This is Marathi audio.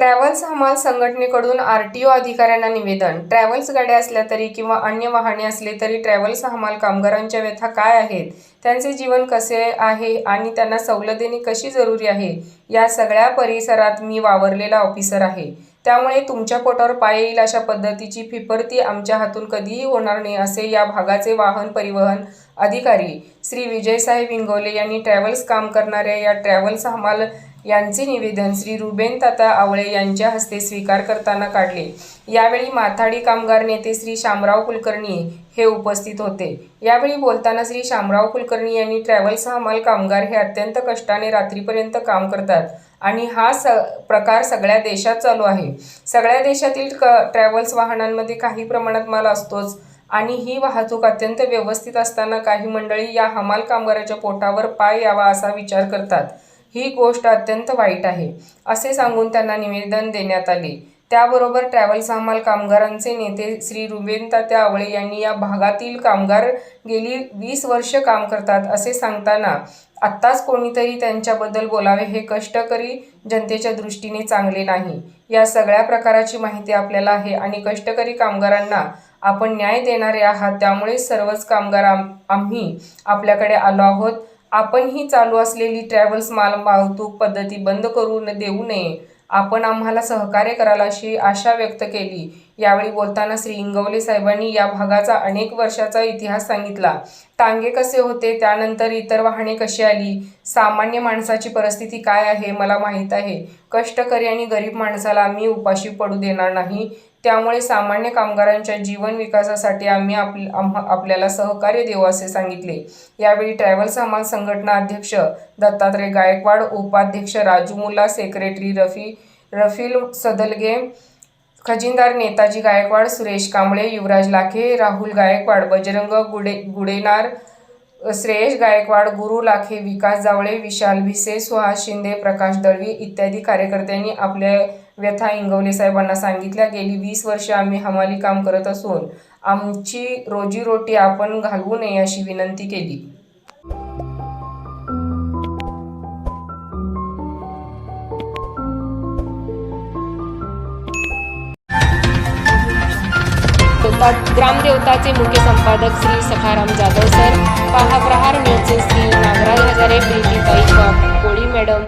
ट्रॅव्हल्स हमाल संघटनेकडून आर टी ओ अधिकाऱ्यांना निवेदन. ट्रॅव्हल्स गाड्या असल्या तरी किंवा अन्य वाहने असले तरी ट्रॅव्हल्स हमाल कामगारांच्या व्यथा काय आहेत? त्यांचे जीवन कसे आहे आणि त्यांना सवलत देणे कशी जरुरी आहे? या सगळ्या परिसरात मी वावरलेला ऑफिसर आहे. त्यामुळे तुमच्या पोटावर पाय येईल अशा पद्धतीची फिफरती आमच्या हातून कधीही होणार नाही असे या भागाचे वाहन परिवहन अधिकारी श्री विजयसाहेब इंगोले यांनी ट्रॅव्हल्स काम करणाऱ्या या ट्रॅव्हल्स हमाल यांचे निवेदन श्री रुबेन ताता आवळे यांच्या हस्ते स्वीकार करताना काढले. यावेळी माथाडी कामगार नेते श्री शामराव कुलकर्णी हे उपस्थित होते. यावेळी बोलताना श्री शामराव कुलकर्णी यांनी ट्रॅव्हल्स हमाल कामगार हे अत्यंत कष्टाने रात्रीपर्यंत काम करतात आणि हा स प्रकार सगळ्या देशात चालू आहे. सगळ्या देशातील क ट्रॅव्हल्स वाहनांमध्ये काही प्रमाणात माल असतोच आणि ही वाहतूक अत्यंत व्यवस्थित असताना काही मंडळी या हमाल कामगाराच्या पोटावर पाय यावा असा विचार करतात. ही गोष्ट अत्यंत वाईट आहे असे सांगून त्यांना निवेदन देण्यात आले. त्याबरोबर ट्रॅव्हल्स हमाल कामगारांचे नेते श्री रुबेन तात्या आवळे यांनी या भागातील कामगार गेली वीस वर्ष काम करतात असे सांगताना आत्ताच कोणीतरी त्यांच्याबद्दल बोलावे हे कष्टकरी जनतेच्या दृष्टीने चांगले नाही. या सगळ्या प्रकाराची माहिती आपल्याला आहे आणि कष्टकरी कामगारांना आपण न्याय देणारे आहात त्यामुळे सर्वच कामगार आम आम्ही आपल्याकडे आलो आहोत. आपण ही चालू असलेली ट्रॅव्हल्स माल वाहतूक पद्धती बंद करून देऊ नये. आपण आम्हाला सहकार्य कराल अशी आशा व्यक्त केली. यावेळी बोलताना श्री इंगवले साहेबांनी या भागाचा अनेक वर्षाचा इतिहास सांगितला. टांगे कसे होते? त्यानंतर इतर वाहने कशी आली? सामान्य माणसाची परिस्थिती काय आहे? मला माहीत आहे. कष्टकरी आणि गरीब माणसाला आम्ही उपाशी पडू देणार नाही. त्यामुळे सामान्य कामगारांच्या जीवन विकासासाठी आम्ही आप आपल्याला सहकार्य देऊ असे सांगितले. यावेळी ट्रॅव्हल्स हमाल संघटना अध्यक्ष दत्तात्रय गायकवाड उपाध्यक्ष राजू मुला सेक्रेटरी रफी रफील सदलगे खजिनदार नेताजी गायकवाड सुरेश कांबळे युवराज लाखे राहुल गायकवाड बजरंग गुडे गुडेनार श्रेयश गायकवाड गुरु लाखे विकास जावळे विशाल भिसे सुहास शिंदे प्रकाश दळवी इत्यादी कार्यकर्त्यांनी आपल्या व्यथा इंगवले साहेबांना सांगितल्या. गेली वीस वर्ष आम्ही हमाली काम करत असून आमची रोजीरोटी आपण घालवू नये अशी विनंती केली. ग्रामदेवताचे मुख्य संपादक श्री सखाराम जाधव सर पहा प्रहार न्यूजचे श्री नागराज हजारे प्रीतीताई कोळी मॅडम.